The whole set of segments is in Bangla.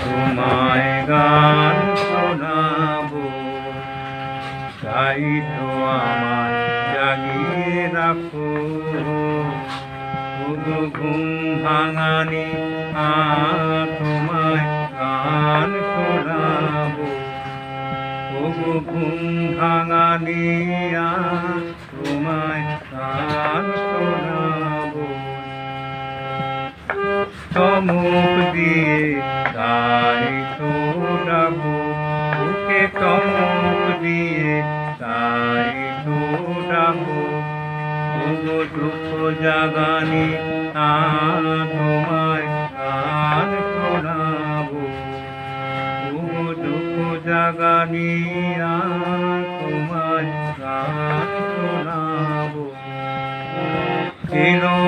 তোমায় গান শোনাবো, তাই তো আমায় জাগিয়ে রাখো। ঘুম ভাঙানি তোমায় গান শোনাবো। তবু ঘুম ভাঙানি তোমায় গান শোনাবো। চমক দিয়ে তাই তো ডাকো ওকে চমক দিয়ে তাই তো ডাকো ওগো দুঃখ জাগানি তোমায় গান শোনাবো ওগো দুঃখ জাগানি তোমায় গান শোনাবো এলো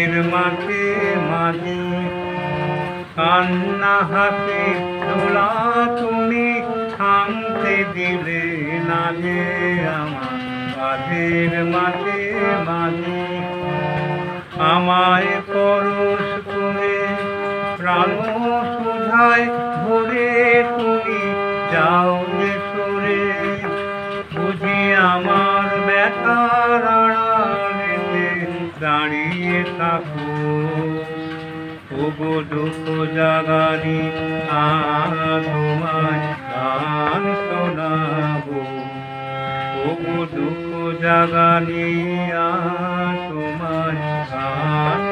কাজের মাঠে মাঝে কান্না হাসে দোলা তুমি থামতে দিলে না যে আমার কাজের মাঠে মাঝে। আমায় পরশ করে প্রাণ সুধায় ভরে তুমি যাও যে সরে। বুঝি আমার আড়ালেতে দাঁড়িয়ে থাকো। ওগো দুঃখ জাগানি তোমার গান শোনাবো। ওগো দুঃখ জাগানি তোমার গান